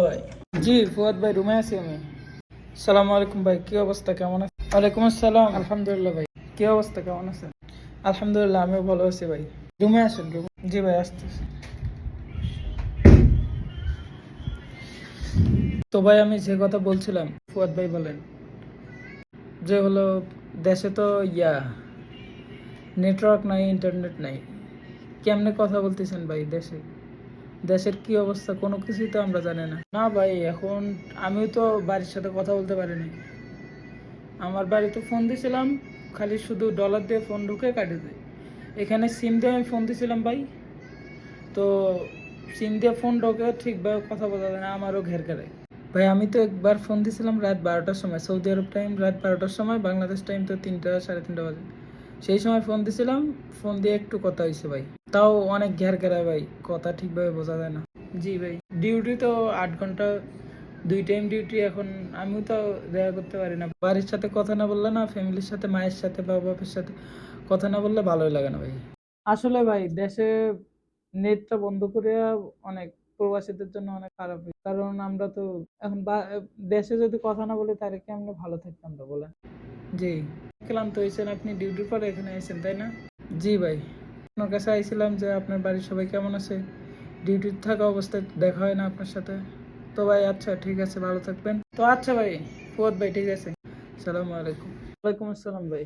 ভাই। জি, ফুয়াদ ভাই আছি আমি। আলাইকুম ভাই, কি অবস্থা? কেমন আছেন? ওয়ালাইকুম আসসালাম। আলহামদুলিল্লাহ ভাই, কি অবস্থা? কেমন আছেন? আলহামদুলিল্লাহ, আমিও ভালো আছি ভাই। জি ভাই, আসতেছি। তো ভাই, আমি যে কথা বলছিলাম, ফুয়াদ ভাই বলেন, যে হলো, দেশে তো ইয়া, নেটওয়ার্ক নাই, ইন্টারনেট নাই। কেমনে কথা বলতেছেন ভাই, দেশে? দেশের কি অবস্থা, কোনো কিছুই তো আমরা জানি না। না ভাই, এখন আমিও তো বাড়ির সাথে কথা বলতে পারিনি। আমার বাড়িতে ফোন দিয়েছিলাম খালি শুধু ডলার দিয়ে ফোন ঢুকে কাটে দেয়। এখানে সিম দিয়ে আমি ফোন দিয়েছিলাম ভাই। তো সিম দিয়ে ফোন ঢোকে, ঠিকভাবে কথা বলা যায় না, আমারও ঘের ঘেরে। ভাই, আমি তো একবার ফোন দিয়েছিলাম রাত বারোটার সময়। সৌদি আরব টাইম রাত বারোটার সময়, বাংলাদেশ টাইম তো তিনটা, সাড়ে তিনটা বাজে। সেই সময় ফোন দিয়েছিলাম ফোন দিয়ে একটু কথা হয়েছে ভাই। তাও অনেক ঘের ঘেরা ভাই কথা ঠিকভাবে বোঝা যায় না। জি ভাই। ডিউটি তো আট ঘণ্টা দুই টাইম ডিউটি এখন আমিও তো দেখা করতে পারি না। বাড়ির সাথে কথা না বললে না ফ্যামিলির সাথে মায়ের সাথে বা বাপের সাথে কথা না বললে ভালোই লাগে না ভাই। আসলে ভাই দেশে নেটটা বন্ধ করে অনেক প্রবাসীদের জন্য অনেক খারাপ। কারণ আমরা তো এখন দেশে যদি কথা না বলি তাহলে কি আমরা ভালো থাকতাম তো বলেন? জি। ক্লান্ত হয়েছেন, আপনি ডিউটির পরে এখানে আসেন তাই না? জি ভাই। আপনার কাছে আইছিলাম যে আপনার বাড়ির সবাই কেমন আছে? ডিউটির থাকা অবস্থায় দেখা হয় না আপনার সাথে? তো ভাই আচ্ছা ঠিক আছে, ভালো থাকবেন। তো আচ্ছা ভাই, ফুয়াদ ভাই, ঠিক আছে। সালামু আলাইকুম। ওয়ালাইকুম আসসালাম ভাই।